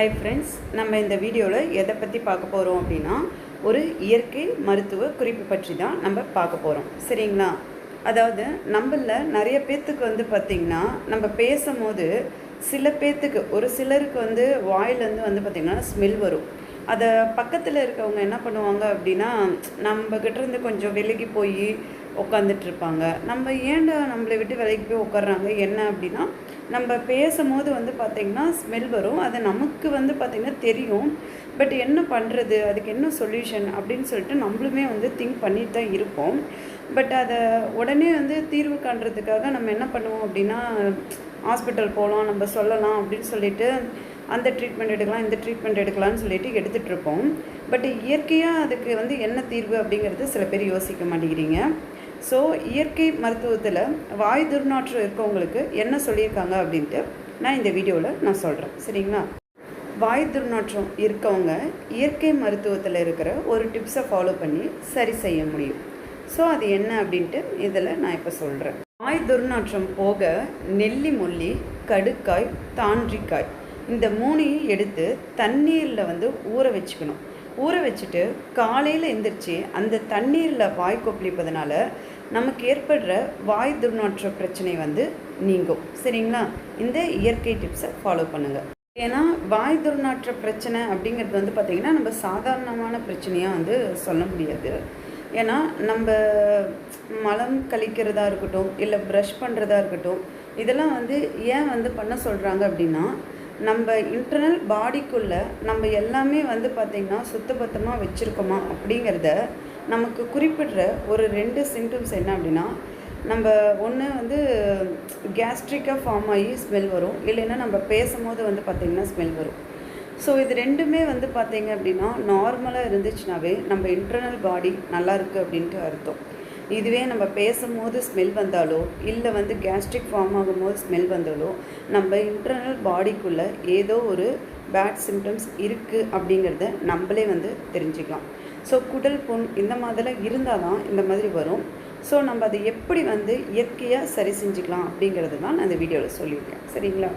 Hi friends நம்ம இந்த வீடியோவில் எதை பற்றி பார்க்க போகிறோம் அப்படின்னா ஒரு இயற்கை மருத்துவ குறிப்பு பற்றி தான் நம்ம பார்க்க போகிறோம் சரிங்களா? அதாவது நம்மள நிறைய பேர்த்துக்கு வந்து பார்த்திங்கன்னா நம்ம பேசும்போது சில பேர்த்துக்கு ஒரு சிலருக்கு வந்து வாயிலேருந்து வந்து பார்த்திங்கன்னா ஸ்மெல் வரும். அதை பக்கத்தில் இருக்கவங்க என்ன பண்ணுவாங்க அப்படின்னா நம்ம கொஞ்சம் விலகி போய் உட்காந்துட்டு இருப்பாங்க. நம்ம ஏன்டா நம்மளை விட்டு விலகி போய் உட்காடுறாங்க என்ன அப்படின்னா நம்ம பேசும்போது வந்து பார்த்திங்கன்னா ஸ்மெல் வரும். அது நமக்கு வந்து பார்த்திங்கன்னா தெரியும். பட் என்ன பண்ணுறது அதுக்கு என்ன சொல்யூஷன் அப்படின்னு சொல்லிட்டு நம்மளுமே வந்து திங்க் பண்ணிட்டு தான் இருப்போம். பட் அதை உடனே வந்து தீர்வு காண்றதுக்காக நம்ம என்ன பண்ணுவோம் அப்படின்னா ஹாஸ்பிட்டல் போகலாம் நம்ம சொல்லலாம் அப்படின்னு சொல்லிட்டு அந்த ட்ரீட்மெண்ட் எடுக்கலாம் இந்த ட்ரீட்மெண்ட் எடுக்கலாம்னு சொல்லிட்டு எடுத்துகிட்டு இருப்போம். பட் இயற்கையாக அதுக்கு வந்து என்ன தீர்வு அப்படிங்கிறது சில பேர் யோசிக்க மாட்டேங்கிறீங்க. ஸோ இயற்கை மருத்துவத்தில் வாய் துர்நாற்றம் இருக்கவங்களுக்கு என்ன சொல்லியிருக்காங்க அப்படின்ட்டு நான் இந்த வீடியோவில் நான் சொல்கிறேன் சரிங்களா? வாய் துர்நாற்றம் இருக்கவங்க இயற்கை மருத்துவத்தில் இருக்கிற ஒரு டிப்ஸை ஃபாலோ பண்ணி சரி செய்ய முடியும். ஸோ அது என்ன அப்படின்ட்டு இதில் நான் இப்போ சொல்கிறேன் வாய் துர்நாற்றம் போக நெல்லி முள்ளி கடுக்காய் தாண்டிக்காய் இந்த மூணையும் எடுத்து தண்ணீரில் வந்து ஊற வச்சுக்கணும். ஊற வச்சுட்டு காலையில் எந்திரிச்சு அந்த தண்ணீரில் வாய் கொப்பளிப்பதனால நமக்கு ஏற்படுற வாய் துர்நாற்ற பிரச்சனை வந்து நீங்கும். சரிங்களா? இந்த இயற்கை டிப்ஸை ஃபாலோ பண்ணுங்கள் ஏன்னா வாய் துர்நாற்ற பிரச்சனை அப்படிங்கிறது வந்து பார்த்திங்கன்னா நம்ம சாதாரணமான பிரச்சனையாக வந்து சொல்ல முடியாது. ஏன்னா நம்ம மலம் கழிக்கிறதா இருக்கட்டும் இல்லை ப்ரஷ் பண்ணுறதா இருக்கட்டும் இதெல்லாம் வந்து ஏன் வந்து பண்ண சொல்கிறாங்க அப்படின்னா நம்ம இன்டர்னல் பாடிக்குள்ளே நம்ம எல்லாமே வந்து பார்த்திங்கன்னா சுத்தபத்தமாக வச்சுருக்கோமா அப்படிங்கிறத நமக்கு குறிப்பிடுற ஒரு ரெண்டு சிம்டம்ஸ் என்ன அப்படின்னா நம்ம ஒன்று வந்து கேஸ்ட்ரிக்காக ஃபார்ம் ஆகி ஸ்மெல் வரும். இல்லைன்னா நம்ம பேசும்போது வந்து பார்த்திங்கன்னா ஸ்மெல் வரும். ஸோ இது ரெண்டுமே வந்து பார்த்திங்க அப்படின்னா நார்மலாக இருந்துச்சுனாவே நம்ம இன்டர்னல் பாடி நல்லா இருக்குது அப்படின்ட்டு அர்த்தம். இதுவே நம்ம பேசும்போது ஸ்மெல் வந்தாலோ இல்லை வந்து கேஸ்ட்ரிக் ஃபார்ம் ஆகும்போது ஸ்மெல் வந்தாலோ நம்ம இன்டர்னல் பாடிக்குள்ளே ஏதோ ஒரு பேட் சிம்டம்ஸ் இருக்குது அப்படிங்கிறத நம்மளே வந்து தெரிஞ்சுக்கலாம். ஸோ குடல் புண் இந்த மாதிரிலாம் இருந்தால் தான் இந்த மாதிரி வரும். ஸோ நம்ம அதை எப்படி வந்து இயற்கையாக சரி செஞ்சுக்கலாம் அப்படிங்கிறது தான் நான் இந்த வீடியோவில் சொல்லியிருக்கேன். சரிங்களா?